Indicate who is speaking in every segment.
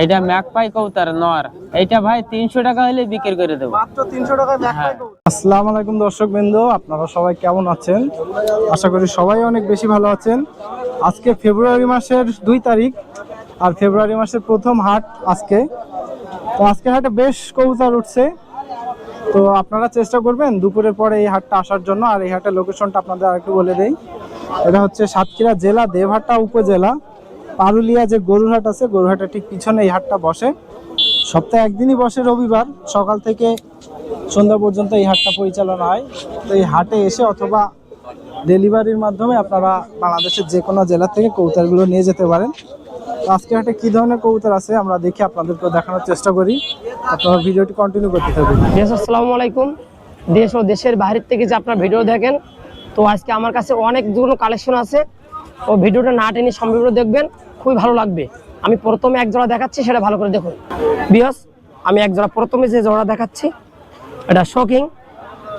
Speaker 1: এইটা ম্যাক পাই কৌতার নর। এইটা ভাই তিনশো টাকা হলে বিক্রি করে দেবো। হ্যাঁ।
Speaker 2: আলাইকুম দর্শক বৃন্দ আপনারা সবাই কেমন আছেন? আশা করি সবাই অনেক বেশি ভালো আছেন। আজকে ফেব্রুয়ারি মাসের দুই তারিখ আর ফেব্রুয়ারি মাসের প্রথম হাট আজকে। তো আজকে হাটে বেশ কবুতর উঠছে। তো আপনারা চেষ্টা করবেন দুপুরের পরে এই হাটটা আসার জন্য। আর এই হাটের লোকেশনটা আপনাদের আরেকটু বলে দেই। এটা হচ্ছে সাতক্ষীরা জেলা দেবহাটা উপজেলা। পারুলিয়া যে গরুরহাট আছে, গরুরহাটের ঠিক পিছনে এই হাটটা বসে। সপ্তাহে একদিনই বসে রবিবার, সকাল থেকে সন্ধ্যা পর্যন্ত এই হাটটা পরিচালনা হয়। তো এই হাটে এসে অথবা ডেলিভারির মাধ্যমে আপনারা বাংলাদেশের যে কোনো জেলা থেকে কবুতরগুলো নিয়ে যেতে পারেন। আজকে হাটে কী ধরনের কবুতর আছে আমরা দেখে আপনাদেরকে দেখানোর চেষ্টা করি। আপনারা ভিডিওটি কন্টিনিউ করতে থাকুন।
Speaker 3: দেশ আসসালামু আলাইকুম। দেশ ও দেশের বাইরের থেকে যে আপনার ভিডিও দেখেন, তো আজকে আমার কাছে অনেক অনেকগুলো কালেকশন আছে। ও ভিডিওটা না টেনে সম্পূর্ণ দেখবেন। খুবই ভালো লাগবে। আমি প্রথমে এক জোড়া দেখাচ্ছি, সেটা ভালো করে দেখুন। বিয়স আমি এক জোড়া প্রথমে যে জোড়া দেখাচ্ছি, এটা শকিং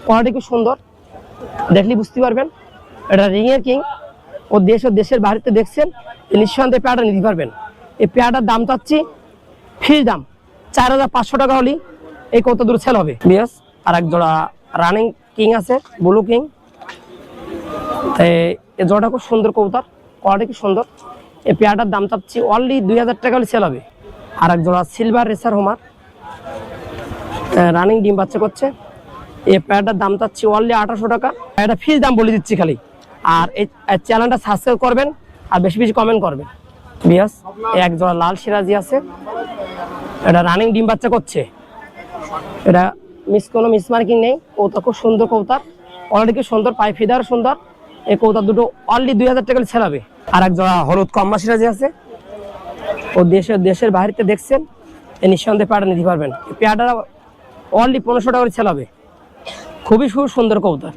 Speaker 3: কোয়ালিটি খুব সুন্দর। দেখলে বুঝতে পারবেন, এটা রিংয়ের কিং ও দেশ ও দেশের বাইরেতে দেখছেন নিঃসন্দেহে পেয়াটা নিতে পারবেন। এই পেয়ারটার দাম চাচ্ছি ফিস দাম, চার হাজার পাঁচশো টাকা হলেই এই কত দূর সেল হবে। বিয়াস আর এক জোড়া রানিং কিং আছে ব্লু কিং এই জোড়াটা খুব সুন্দর কবুতর কোয়ালিটি খুব সুন্দর। এই পেয়ারটার দাম চাচ্ছি অনলি দুই হাজার টাকা হলে সেল হবে। আর এক জোড়া সিলভার রেসার হোমার রানিং ডিম বাচ্চা করছে। এই পেয়ারটার দাম চাচ্ছি অনলি আঠারোশো টাকা। এটা ফিস দাম বলে দিচ্ছি খালি। আর এই চ্যানেলটা সাবস্ক্রাইব করবেন আর বেশি বেশি কমেন্ট করবেন। বিয়াস এক জোড়া লাল সিরাজি আছে। এটা রানিং ডিম বাচ্চা করছে। এটা মিস কোনো মিস মার্কিং নেই। কৌতা খুব সুন্দর কৌতার অলরেডি সুন্দর পাই ফিদার সুন্দর। এই কৌতার দুটো অলরেডি দুই হাজার টাকা ছেলাবে আর এক জোড়া হলুদ কম্মা সিরাজি আছে, ও দেশের দেশের বাইরেতে দেখছেন, এ নিঃসন্দেহে পেয়ারটা নিতে পারবেন। পেয়ারটা অলরেডি পনেরোশো টাকা করে ছেলাবে খুবই খুব সুন্দর কৌতার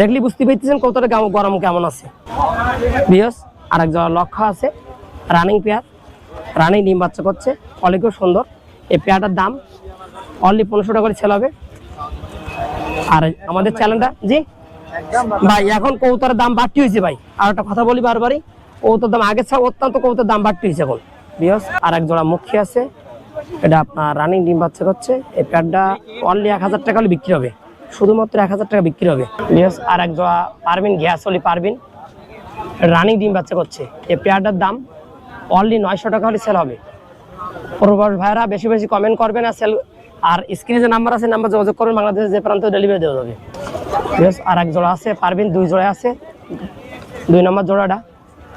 Speaker 3: দেখলি বুঝতে পেরেছেন কৌতাটা কেমন গরম কেমন আছে। বিয়স আর এক জোড়া লক্ষ্য আছে রানিং পেয়ার রানিং ডিম বাচ্চা করছে, অনেক খুব সুন্দর। এই পেয়ারটার দাম অনলি পনেরোশো টাকা করে ছেলে হবে। আর আমাদের চ্যানেলটা জি? ভাই, এখন কৌতার দাম বাড়তি হয়েছে ভাই। আর একটা কথা বলি বারবারই কৌতার দাম আগে ছাড়া অত্যন্ত কৌতার দাম বাড়তি হয়েছে এখন। বিয়স আর এক জোড়া মুখী আছে। এটা আপনার রানিং ডিম বাচ্চা করছে। এই প্যাডটা অনলি এক হাজার টাকা হলে বিক্রি হবে। শুধুমাত্র এক হাজার টাকা বিক্রি হবে। বিয়স আর এক জোড়া পারবিন, গ্যাস হলে পারবিন। রানিং ডিম বাচ্চা করছে। এই পেয়ারটার দাম অনলি নয়শো টাকা হলে সেল হবে। পূর্ববর্ষ ভাইরা বেশি বেশি কমেন্ট করবেন আর সেল আর স্ক্রিনে যে নাম্বার আছে, নাম্বার যোগাযোগ করবেন বাংলাদেশের যে প্রান্ত ডেলিভারি দেওয়া যাবে। আর এক জোড়া আছে, পারবেন, দুই জোড়া আছে। দুই নম্বর জোড়াটা,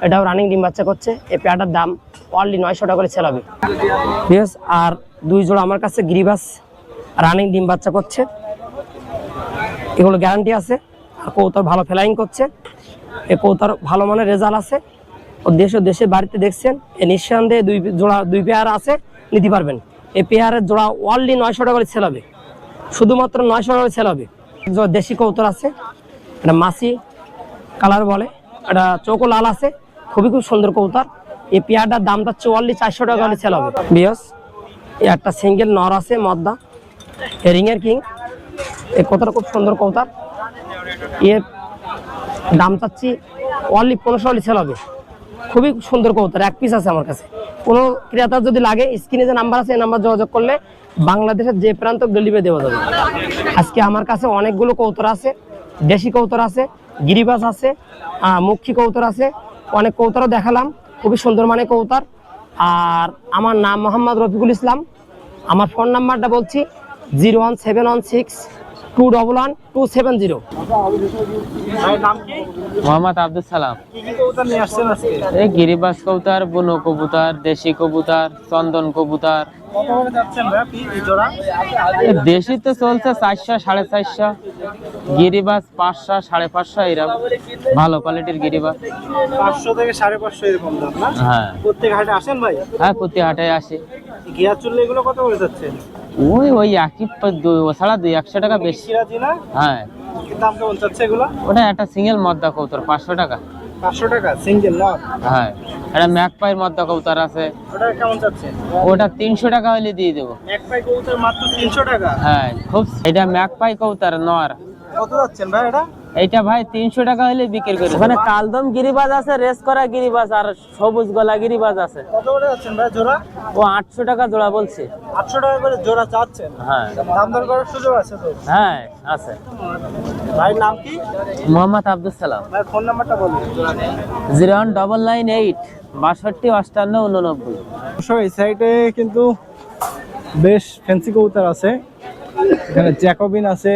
Speaker 3: এটাও রানিং ডিম বাচ্চা করছে। এই পেয়ারটার দাম অনলি নয়শো টাকা করে সেল হবে। আর দুই জোড়া আমার কাছে গিরিবাস রানিং ডিম বাচ্চা করছে। এগুলো গ্যারান্টি আছে। আর কৌতর ভালো ফ্লাইং করছে। এ কৌতার ভালো মানের রেজাল্ট আছে। ও দেশ ও দেশের বাড়িতে দেখছেন, এ নিঃসন্দেহে দুই জোড়া, দুই পেয়ার আছে, নিতে পারবেন। এই পেয়ারের জোড়া অনলি নয়শো টাকা করে সেল হবে। শুধুমাত্র নয়শো টাকা করে সেল হবে। দেশি কৌতর আছে, এটা মাসি কালার বলে, এটা চৌকো লাল আছে, খুবই খুব সুন্দর কৌতার এই পেয়ারটার দামটা হচ্ছে অনলি চারশো টাকা করে সেল হবে। বিয়স একটা সিঙ্গেল নর আছে, মদ্দা। এ রিংয়ের কিং এই কৌতার খুব সুন্দর কৌতার এর দাম চাচ্ছি অনলি পনেরোশো সেল হবে। খুবই সুন্দর কবুতর, এক পিস আছে আমার কাছে। কোনো ক্রেতার যদি লাগে, স্ক্রিনে যে নাম্বার আছে, এই নাম্বার যোগাযোগ করলে বাংলাদেশের যে প্রান্ত ডেলিভারি দেওয়া যাবে। আজকে আমার কাছে অনেকগুলো কৌতর আছে, দেশি কৌতর আছে গিরিবাস আছে মুখী কৌতর আছে, অনেক কৌতরও দেখালাম, খুবই সুন্দর মানে কৌতর আর আমার নাম মোহাম্মদ রফিকুল ইসলাম, আমার ফোন নাম্বারটা বলছি zero one seven one six two double one two seven zero.
Speaker 1: Mohammad Abdul Salam. এই গিরিবাস কবুতার বুনো কবুতার দেশি কবুতার চন্দন কবুতর। দেশি তো চলছে চারশো সাড়ে চারশো। গিরিবাস পাঁচশো সাড়ে পাঁচশো এরকম। ভালো কোয়ালিটির গিরিবাস।
Speaker 2: পাঁচশো থেকে সাড়ে পাঁচশো এরকম দাম না?
Speaker 1: হ্যাঁ।
Speaker 2: প্রত্যেক হাটে আসেন ভাই?
Speaker 1: হ্যাঁ প্রতি হাটে আসে।
Speaker 2: গিয়ার চুল্লি এগুলো কত করে যাচ্ছে?
Speaker 1: ওই ওই একই ছাড়া দুই একশো টাকা বেশি। হ্যাঁ।
Speaker 2: কি দাম কেমন চাচ্ছে এগুলো?
Speaker 1: ওটা একটা সিঙ্গেল মদ্দা কবুতর পাঁচশো টাকা।
Speaker 2: পাঁচশো টাকা সিঙ্গেল না
Speaker 1: হ্যাঁ একটা ম্যাক পায়ের মদ্দা কবুতর আছে।
Speaker 2: ওটা কেমন চাচ্ছে?
Speaker 1: ওটা তিনশো টাকা হলে দিয়ে দেবো।
Speaker 2: এক কবুতর মাত্র তিনশো টাকা?
Speaker 1: হ্যাঁ খুব এটা ম্যাক পাই কবুতর নর।
Speaker 2: কত যাচ্ছেন ভাই এটা?
Speaker 1: এইটা ভাই তিনশো টাকা হলে বিক্রি করে। ওখানে কালদম গিরিবাজ আছে রেস করা গিরিবাজ আর সবুজ গলা গিরিবাজ আছে।
Speaker 2: কত করে যাচ্ছেন ভাই জোড়া?
Speaker 1: ও আটশো টাকা জোড়া বলছে।
Speaker 2: আটশো টাকা করে জোড়া চাচ্ছেন?
Speaker 1: হ্যাঁ।
Speaker 2: দাম দর করার সুযোগ আছে তো?
Speaker 1: হ্যাঁ আছে।
Speaker 2: ভাইয়ের নাম কি?
Speaker 1: মোহাম্মদ আব্দুল সালাম।
Speaker 2: ভাইয়ের ফোন নাম্বারটা বলুন।
Speaker 1: Zero one double nine eight বাষট্টি অষ্টান্ন উননব্বই।
Speaker 2: অবশ্য এই সাইডে কিন্তু বেশ ফ্যান্সি কবুতর আছে। এখানে জ্যাকবিন আছে,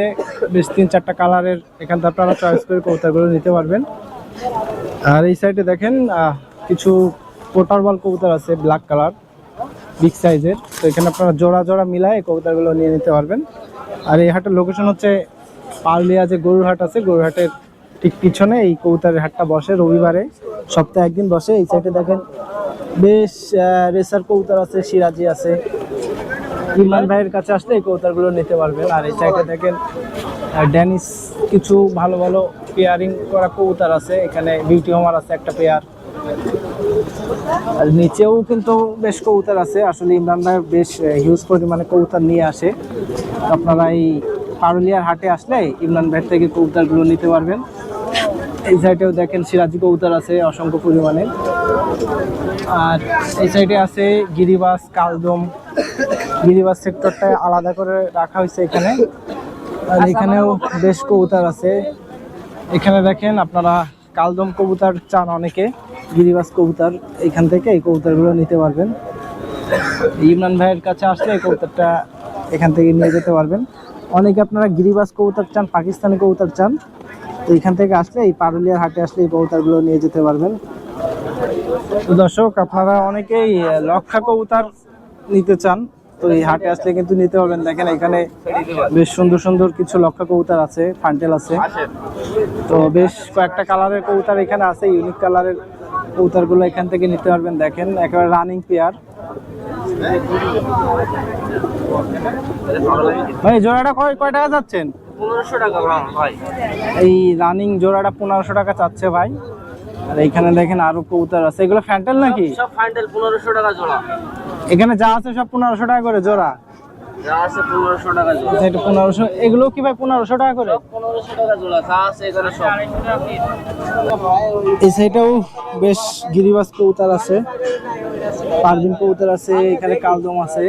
Speaker 2: বেশ তিন চারটা কালারের। এখান থেকে আপনারা চয়েস করে কবুতরগুলো নিতে পারবেন। আর এই সাইডে দেখেন কিছু পোটার বল কবুতর আছে ব্ল্যাক কালার বিগ সাইজের তো এখানে আপনারা জোড়া জোড়া মিলায় কবুতরগুলো নিয়ে নিতে পারবেন। আর এই হাটের লোকেশন হচ্ছে পারলিয়া যে গরুর হাট আছে, গরুর হাটের ঠিক পিছনে এই কবুতরের হাটটা বসে রবিবারে। সপ্তাহে একদিন বসে। এই সাইডে দেখেন, বেশ রেসার কবুতর আছে, সিরাজি আছে। ইমরান ভাইয়ের কাছে আসলে এই কবুতরগুলো নিতে পারবেন। আর এই সাইডে দেখেন ড্যানিস কিছু ভালো ভালো পেয়ারিং করা কবুতর আছে। এখানে বিউটি হোমার আছে একটা পেয়ার আর নিচেও কিন্তু বেশ কবুতর আছে। আসলে ইমরান ভাই বেশ হিউজ পরিমাণে কবুতর নিয়ে আসে। আপনারা এই পারুলিয়ার হাটে আসলে ইমরান ভাইয়ের থেকে কবুতরগুলো নিতে পারবেন। এই সাইডেও দেখেন সিরাজি কবুতর আছে অসংখ্য পরিমাণে। আর এই সাইডে আছে গিরিবাস, কালদম। গিরিবাস সেক্টরটা আলাদা করে রাখা হয়েছে এখানে। আর এখানেও বেশ কবুতর আছে। এখানে দেখেন আপনারা কালদম কবুতর চান অনেকে, গিরিবাস কবুতর। এখান থেকে এই কবুতরগুলো নিতে পারবেন। ইমরান ভাইয়ের কাছে আসলে এই কবুতরটা এখান থেকে নিয়ে যেতে পারবেন। অনেকে আপনারা গিরিবাস কবুতর চান, পাকিস্তানি কবুতর চান, তো এখান থেকে আসলে এই পারুলিয়ার হাটে আসলে এই কবুতরগুলো নিয়ে যেতে পারবেন। তো দর্শক, আপনারা অনেকেই লক্ষা কবুতর নিতে চান। তো এই হাটে আসলে কিন্তু নিতে পারবেন। দেখেন এখানে বেশ সুন্দর সুন্দর কিছু লক্ষা কবুতর আছে ফান্টেল আছে। তো বেশ কয়েকটা কালারের কবুতর এখানে আছে ইউনিক কালারের কবুতরগুলো এখান থেকে নিতে পারবেন। দেখেন একেবারে রানিং পেয়ার ভাই জোড়াটা কয় কয় টাকা যাচ্ছেন
Speaker 3: পনেরোশো টাকা ভাই।
Speaker 2: এই রানিং জোড়াটা পনেরোশো টাকা চাচ্ছে ভাই। আর এইখানে দেখেন আরও কবুতর আছে। এগুলো ফ্যান্টেল নাকি?
Speaker 3: সব ফাইন্ডেল পনেরোশো টাকা জোড়া।
Speaker 2: এখানে যা আছে সব পনেরোশো টাকা করে জোড়া।
Speaker 3: যা আছে পনেরোশো টাকা জোড়া।
Speaker 2: আচ্ছা, এটা পনেরোশো এগুলো কি ভাই পনেরোশো টাকা করে?
Speaker 3: পনেরোশো টাকা জোড়া যা আছে এখানে সব।
Speaker 2: এই বেশ গিরিবাস কবুতর আছে পারভিন কবুতর আছে এখানে কালদম আছে।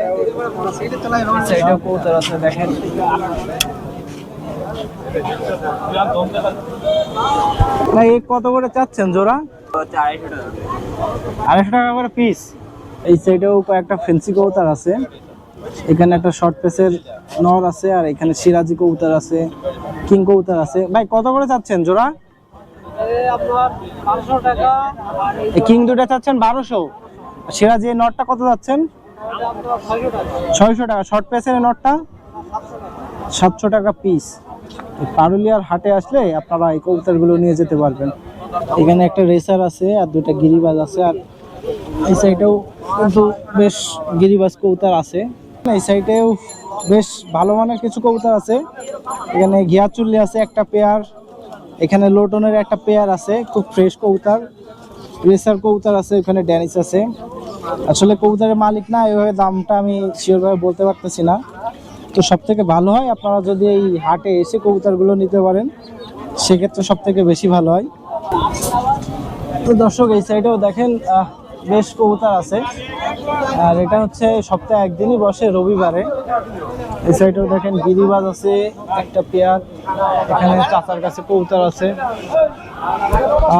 Speaker 2: সাইডেও কবুতর আছে দেখেন। কত করে চাচ্ছেন জোড়া? আড়াইশো টাকা। করে পিস এই সাইডেও কয়েকটা ফেন্সি কবুতর আছে। এখানে একটা শর্ট পেসের নর আছে আর এখানে সিরাজি কবুতর আছে কিং কবুতর আছে। ভাই কত করে চাচ্ছেন জোড়া? এই কিং দুটা চাচ্ছেন বারোশো। সিরাজি নটটা কত যাচ্ছেন ছয়শো টাকা। শর্ট পেসের নটটা সাতশো টাকা পিস পারুলিয়ার হাটে আসলে আপনারা এই কবুতরগুলো নিয়ে যেতে পারবেন। এখানে একটা রেসার আছে আর দুটা গিরিবাজ আছে আর এই সাইডেও কিন্তু বেশ গিরিবাস কবুতর আছে। এই সাইডেও বেশ ভালো মানের কিছু কবুতর আছে। এখানে ঘিয়াচুল্লি আছে একটা পেয়ার, এখানে লোটনের একটা পেয়ার আছে, খুব ফ্রেশ কবুতর। রেসার কবুতর আছে ওখানে ড্যানিস আছে। আসলে কবুতরের মালিক না এইভাবে দামটা আমি শিওরভাবে বলতে পারতেছি না। তো সব থেকে ভালো হয়, আপনারা যদি এই হাটে এসে কবুতরগুলো নিতে পারেন, সেক্ষেত্রে সব থেকে বেশি ভালো হয়। তো দর্শক, এই সাইডেও দেখেন বেশ কবুতর আছে। আর এটা হচ্ছে সপ্তাহে একদিনই বসে, রবিবারে। এই সাইডেও দেখেন গিরিবাজ আছে, একটা পেয়ার, এখানে চাচার কাছে কবুতর আছে।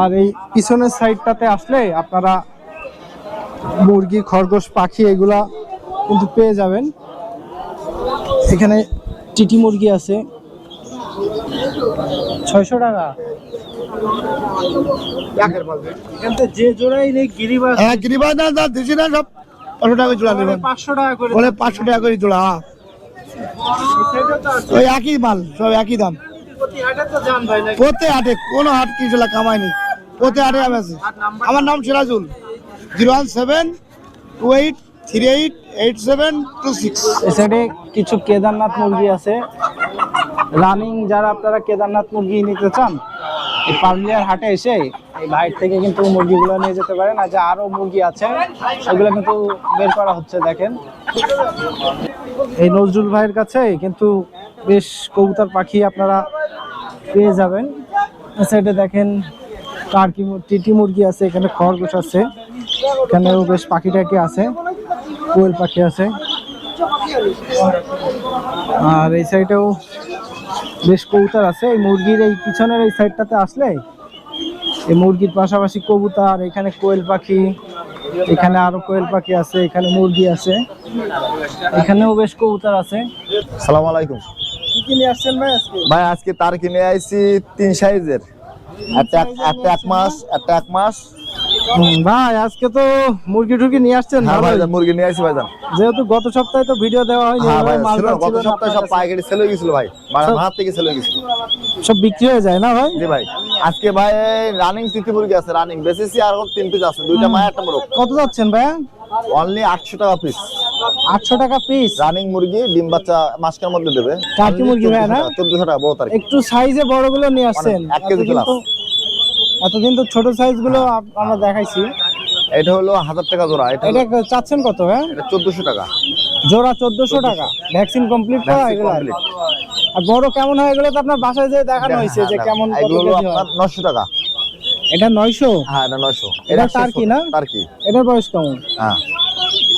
Speaker 2: আর এই পিছনের সাইডটাতে আসলে আপনারা মুরগি, খরগোশ, পাখি এগুলা কিন্তু পেয়ে যাবেন। এখানে টিটি মুরগি আছে। ছয়শো টাকা। যে জোড়াই নেই গিরিবাজ
Speaker 4: হ্যাঁ গিরিবাজ না না দিছি না সব পাঁচশো টাকা করে জোড়া নেবেন।
Speaker 2: পাঁচশো টাকা করে
Speaker 4: বলে পাঁচশো টাকা করে জোড়া হ্যাঁ। ওই একই মাল সব একই দাম।
Speaker 2: প্রতি হাটে তো যান ভাই নাকি?
Speaker 4: প্রত্যেক হাটে কোনো হাট কিছু কামায়নি প্রত্যেক হাটে আমি আছি। আমার নাম Sirajul. Zero one seven two eight three eight eight seven two six.
Speaker 2: এই সাইডে কিছু কেদারনাথ মুরগি আছে। রানিং যারা আপনারা কেদারনাথ মুরগি নিতে চান এই পারলিয়ার হাটে এসে এই ভাইয়ের থেকে কিন্তু মুরগিগুলো নিয়ে যেতে পারেন। আর যে আরও মুরগি আছে, সেগুলো কিন্তু বের করা হচ্ছে, দেখেন। এই নজরুল ভাইয়ের কাছে কিন্তু বেশ কবুতর পাখি আপনারা পেয়ে যাবেন। সাইডে দেখেন টার্কি টিটি মুরগি আছে, এখানে খরগোশ আছে, এখানেও বেশ পাখি টাকি আছে, কোয়েল পাখি আছে। আর এই সাইডেও বেশ কবুতর আছে। এই মুরগির এই পিছনের এই সাইডটাতে আসলে এই মুরগির পাশাপাশি কবুতর এখানে কোয়েল পাখি এখানে আরও কোয়েল পাখি আছে এখানে মুরগি আছে। এখানেও বেশ কবুতর আছে।
Speaker 5: সালাম আলাইকুম।
Speaker 2: কি কি নিয়ে আসছেন ভাই আজকে?
Speaker 5: ভাই আজকে তার কিনে আইছি তিন সাইজের। একটা একটা এক মাস একটা এক মাস।
Speaker 2: ভাই আজকে তো মুরগি টুরগি নিয়ে আসছেন
Speaker 5: হ্যাঁ। ভাইজান মুরগি নিয়ে ভাইজান।
Speaker 2: যেহেতু গত সপ্তাহে তো ভিডিও দেওয়া হয়নি
Speaker 5: হ্যাঁ ভাই গত সপ্তাহে সব পাইকারি সেল হয়ে গেছিল ভাই। থেকে সেল হয়ে গেছিল।
Speaker 2: সব বিক্রি হয়ে যায় না ভাই?
Speaker 5: জি ভাই। আজকে ভাই রানিং তিনটি মুরগি আছে রানিং বেসিসি আর তিন পিস আছে দুইটা মায়া একটা মোরগ।
Speaker 2: কত যাচ্ছেন ভাইয়া
Speaker 5: অনলি আটশো টাকা পিস
Speaker 2: আটশো টাকা পিস
Speaker 5: রানিং মুরগি ডিম বাচ্চা মাসকার মধ্যে দেবে।
Speaker 2: টার্কি মুরগি ভাই না?
Speaker 5: চোদ্দশো টাকা বহুত আর
Speaker 2: একটু সাইজে বড়গুলো নিয়ে আসছেন।
Speaker 5: অনেক, এক কেজি
Speaker 2: এতদিন
Speaker 5: plus।
Speaker 2: তো- এতদিন তো ছোট সাইজগুলো আমরা দেখাইছি।
Speaker 5: এটা হলো হাজার টাকা জোড়া এটা
Speaker 2: এটা চাচ্ছেন কত হ্যাঁ?
Speaker 5: এটা চোদ্দশো টাকা।
Speaker 2: জোড়া চোদ্দশো টাকা। ভ্যাকসিন কমপ্লিট করা এগুলো আর বড় কেমন হয়ে গেলে তো আপনার বাসায় যে দেখানো হয়েছে যে কেমন
Speaker 5: এগুলো
Speaker 2: হয়।
Speaker 5: আপনার নশো টাকা।
Speaker 2: এটা নয়শো?
Speaker 5: হ্যাঁ এটা নশো
Speaker 2: এটা টার্কি না?
Speaker 5: টার্কি
Speaker 2: এটার বয়স কেমন?
Speaker 5: হ্যাঁ।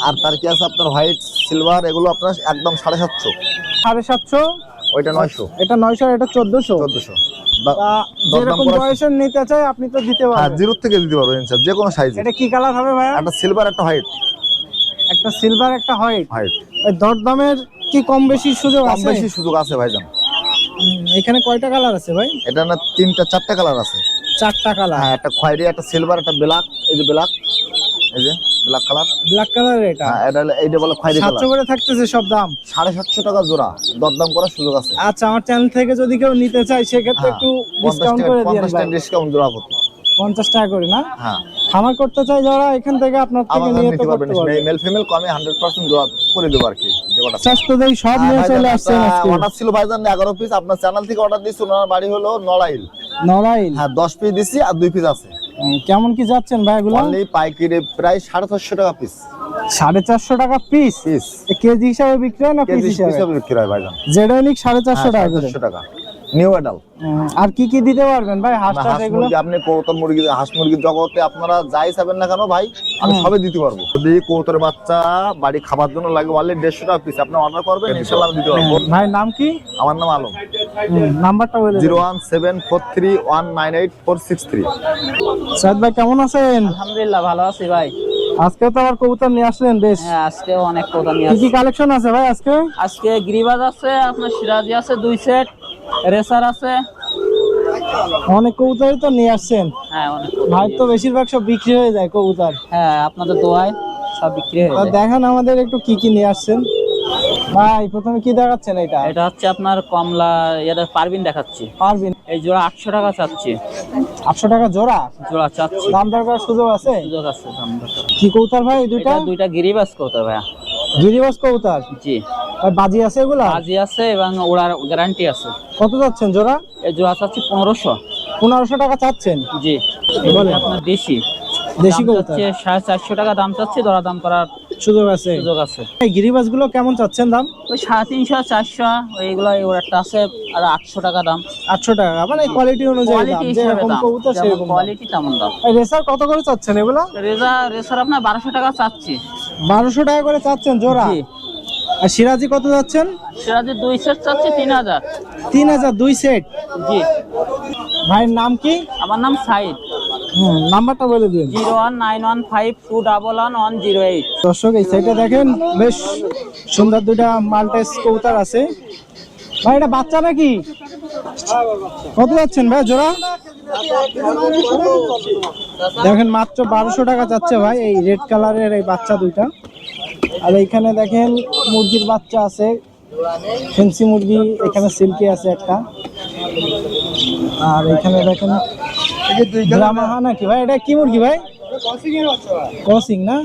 Speaker 5: আর তার কি আছে আপনার হোয়াইট সিলভার এগুলো আপনার একদম সাড়ে সাতশো।
Speaker 2: সাড়ে সাতশো?
Speaker 5: ওইটা নয়শো।
Speaker 2: এটা নয়শো এটা চোদ্দশো?
Speaker 5: চোদ্দশো।
Speaker 2: তা
Speaker 5: দরদাম
Speaker 2: যেরকম বয়সের নিতে চাই আপনি তো দিতে
Speaker 5: হ্যাঁ
Speaker 2: পারবেন।
Speaker 5: জিরো থেকে দিতে পারব ইনশাল যে কোনো সাইজে
Speaker 2: এটা কি কালার হবে ভাইয়া?
Speaker 5: একটা সিলভার একটা হোয়াইট
Speaker 2: একটা সিলভার একটা হোয়াইট
Speaker 5: হোয়াইট
Speaker 2: দরদামের কি কম বেশি সুযোগ
Speaker 5: কম
Speaker 2: আছে?
Speaker 5: বেশি সুযোগ আছে ভাইজান।
Speaker 2: এখানে কয়টা কালার আছে ভাই?
Speaker 5: এটা না তিনটা চারটা কালার আছে।
Speaker 2: চারটা কালার
Speaker 5: হ্যাঁ একটা খয়েরি একটা সিলভার একটা ব্ল্যাক এই যে ব্ল্যাক এই যে ব্ল্যাক কালার
Speaker 2: ব্ল্যাক কালার এটা?
Speaker 5: হ্যাঁ এটা এইটা বলে খয়েরি কালার
Speaker 2: করে থাকতেছে সব দাম?
Speaker 5: সাড়ে সাতশো টাকা জোড়া। দরদাম করার সুযোগ আছে।
Speaker 2: আচ্ছা আমার চ্যানেল থেকে যদি কেউ নিতে চায় সেক্ষেত্রে
Speaker 5: হ্যাঁ,
Speaker 2: একটু ডিসকাউন্ট করে দিন
Speaker 5: পঞ্চাশ টাকা ডিসকাউন্ট জোড়া করতে।
Speaker 2: পঞ্চাশ টাকা করে না?
Speaker 5: হ্যাঁ।
Speaker 2: খামার করতে চাই যারা এখান থেকে আপনার থেকে নিয়ে তো
Speaker 5: পারবেন
Speaker 2: করতে পারবে।
Speaker 5: মেল ফিমেল কমে হান্ড্রেড পার্সেন্ট জোড়া করে দেবো আর কি
Speaker 2: স্বাস্থ্য দেই সব নিয়ে চলে আসছেন আজকে।
Speaker 5: অর্ডার ছিল ভাইজান এগারো পিস আপনার চ্যানেল থেকে অর্ডার দিচ্ছি ওনার বাড়ি হলো নড়াইল।
Speaker 2: নড়াইল?
Speaker 5: হ্যাঁ দশ পিস দিচ্ছি আর দুই পিস আছে।
Speaker 2: কেমন কি যাচ্ছেন ভাই এগুলো
Speaker 5: অনলি পাইকারি প্রায় সাড়ে চারশো টাকা পিস
Speaker 2: সাড়ে চারশো টাকা পিস
Speaker 5: পিস
Speaker 2: কেজি হিসাবে বিক্রি হয় না পিস
Speaker 5: কেজি
Speaker 2: হিসাবে?
Speaker 5: হিসাবে বিক্রি হয় ভাইজান
Speaker 2: জেডাইনিক সাড়ে চারশো টাকা
Speaker 5: চারশো টাকা। নিউ অ্যাডাল
Speaker 2: আর কি কি দিতে পারবেন ভাই? হাঁস টাস এগুলো?
Speaker 5: আপনি কৌতর মুরগি হাঁস মুরগির জগতে আপনারা যাই চাবেন না কেন ভাই আমি সবে দিতে পারব। যদি কৌতর বাচ্চা বাড়ি খাবার জন্য লাগে অনলি দেড়শো টাকা পিস আপনি অর্ডার করবেন ইনশাল্লাহ আমি দিতে পারব।
Speaker 2: ভাই নাম কি?
Speaker 5: আমার নাম আলম।
Speaker 2: নাম্বারটা বলে
Speaker 5: zero one seven four three one nine eight four six three.
Speaker 2: Saad ভাই কেমন আছেন?
Speaker 1: আলহামদুলিল্লাহ ভালো আছি ভাই।
Speaker 2: আজকে তো আবার কবুতর নিয়ে আসলেন বেশ।
Speaker 1: হ্যাঁ আজকেও অনেক কথা নিয়ে
Speaker 2: কি কি কালেকশন আছে ভাই আজকে?
Speaker 1: আজকে গিরিবাজ আছে আপনার সিরাজি আছে দুই সেট রেসার আছে।
Speaker 2: অনেক কবুতরই তো নিয়ে আসছেন।
Speaker 1: হ্যাঁ অনেক
Speaker 2: ভাই তো বেশিরভাগ সব বিক্রি হয়ে যায় কবুতর।
Speaker 1: হ্যাঁ আপনাদের দোয়ায় সব বিক্রি হয়ে যায়।
Speaker 2: দেখান আমাদের একটু কি কি নিয়ে আসছেন। ভাই প্রথমে কি দেখাচ্ছেন এটা?
Speaker 1: এটা হচ্ছে আপনার কমলা এটা পারবিন দেখাচ্ছি।
Speaker 2: পারবিন
Speaker 1: এই জোড়া আটশো টাকা চাচ্ছি।
Speaker 2: আটশো টাকা জোড়া?
Speaker 1: জোড়া চাচ্ছি।
Speaker 2: দাম দর করার সুযোগ আছে?
Speaker 1: সুযোগ আছে দাম দর।
Speaker 2: কি কবুতর ভাই দুইটা?
Speaker 1: দুইটা গিরিবাস করতে ভাইয়া।
Speaker 2: গিরিবাস কবুতর?
Speaker 1: জি।
Speaker 2: ভাই বাজি আছে এগুলা?
Speaker 1: বাজি আছে এবং ওড়ার গ্যারান্টি আছে।
Speaker 2: কত যাচ্ছেন জোড়া?
Speaker 1: এই জোড়া চাচ্ছি পনেরোশো।
Speaker 2: পনেরোশো টাকা চাচ্ছেন?
Speaker 1: জি। আপনার দেশি।
Speaker 2: দেশি কবুতর?
Speaker 1: সাড়ে চারশো টাকা দাম চাচ্ছি দরা দাম করার
Speaker 2: সুযোগ আছে।
Speaker 1: সুযোগ আছে।
Speaker 2: এই গিরিবাসগুলো কেমন চাচ্ছেন দাম?
Speaker 1: ওই সাড়ে তিনশো চারশো ওইগুলো ওর একটা আছে আর আটশো টাকা দাম।
Speaker 2: আটশো টাকা মানে কোয়ালিটি অনুযায়ী
Speaker 1: কোয়ালিটি
Speaker 2: যেরকম কবুতর সেরকম
Speaker 1: কোয়ালিটি তেমন দাম।
Speaker 2: রেসার কত করে চাচ্ছেন এগুলো?
Speaker 1: রেজা রেসার আপনার বারোশো টাকা চাচ্ছি।
Speaker 2: বারোশো টাকা করে চাচ্ছেন জোড়া? আর সিরাজি কত যাচ্ছেন?
Speaker 1: সিরাজি দুই সেট চাচ্ছি তিন হাজার।
Speaker 2: তিন হাজার দুই সেট
Speaker 1: জি।
Speaker 2: ভাইয়ের নাম কি?
Speaker 1: আমার নাম সাইদ।
Speaker 2: হুম নাম্বারটা বলে দিন।
Speaker 1: Zero one nine one five two double one one zero eight.
Speaker 2: দর্শক এই সাইডে দেখেন বেশ সুন্দর দুইটা মাল্টেস কবুতর আছে। ভাই এটা বাচ্চা নাকি? কত যাচ্ছেন ভাই জোড়া? দেখেন মাত্র বারোশো টাকা যাচ্ছে ভাই এই রেড কালারের এই বাচ্চা দুইটা। আর এইখানে দেখেন মুরগির বাচ্চা আছে। ফেন্সি মুরগি এখানে সিল্কি আছে একটা। আর এখানে দেখেন ব্রাহ্মা নাকি? ভাই এটা কি মুরগি ভাই? ক্রসিং না?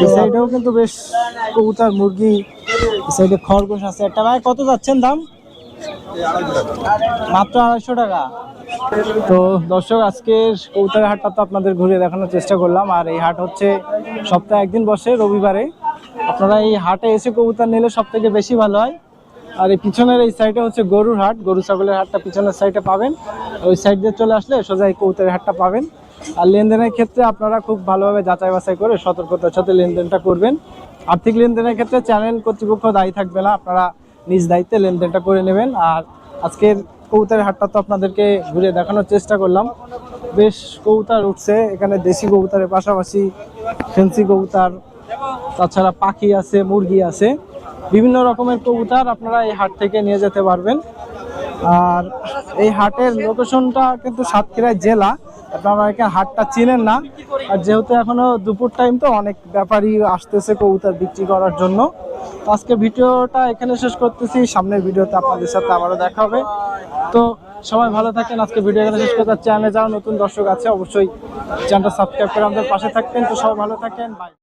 Speaker 2: এই সাইডেও কিন্তু বেশ কবুতার মুরগি এই সাইডে খরগোশ আছে। একটা ভাই কত যাচ্ছেন দাম? মাত্র আড়াইশো টাকা। তো দর্শক আজকের কবুতরের হাটটা তো আপনাদের ঘুরে দেখানোর চেষ্টা করলাম। আর এই হাট হচ্ছে সপ্তাহে একদিন বসে, রবিবারে। আপনারা এই হাটে এসে কবুতর নিলে সব থেকে বেশি ভালো হয়। আর এই পিছনের এই সাইডে হচ্ছে গরুর হাট। গরু, ছাগলের হাটটা পিছনের সাইডে পাবেন। ওই সাইড দিয়ে চলে আসলে সোজা এই কৌতারের হাটটা পাবেন। আর লেনদেনের ক্ষেত্রে আপনারা খুব ভালোভাবে যাচাই বাছাই করে সতর্কতার সাথে লেনদেনটা করবেন। আর্থিক লেনদেনের ক্ষেত্রে চ্যানেল কর্তৃপক্ষ দায়ী থাকবে না। আপনারা নিজ দায়িত্বে লেনদেনটা করে নেবেন। আর আজকের কবুতরের হাটটা তো আপনাদেরকে ঘুরে দেখানোর চেষ্টা করলাম। বেশ কৌতার উঠছে, এখানে দেশি কবুতরের পাশাপাশি ফেন্সি কবুতর, তাছাড়া পাখি আছে, মুরগি আছে। বিভিন্ন রকমের কবুতর আপনারা এই হাট থেকে নিয়ে যেতে পারবেন। আর এই হাটের লোকেশনটা কিন্তু সাতক্ষীরা জেলা। আপনারা হাটটা চিনেন না। আর যেহেতু এখনও দুপুর টাইম তো অনেক ব্যাপারই আসতেছে কবুতর বিক্রি করার জন্য। তো আজকে ভিডিওটা এখানে শেষ করতেছি। সামনের ভিডিওতে আপনাদের সাথে আবারও দেখা হবে। তো সবাই ভালো থাকেন। আজকে ভিডিও এখানে শেষ করতে চ্যানেলে যারা নতুন দর্শক আছে, অবশ্যই চ্যানেলটা সাবস্ক্রাইব করে আমাদের পাশে থাকবেন। তো সবাই ভালো থাকেন। বাই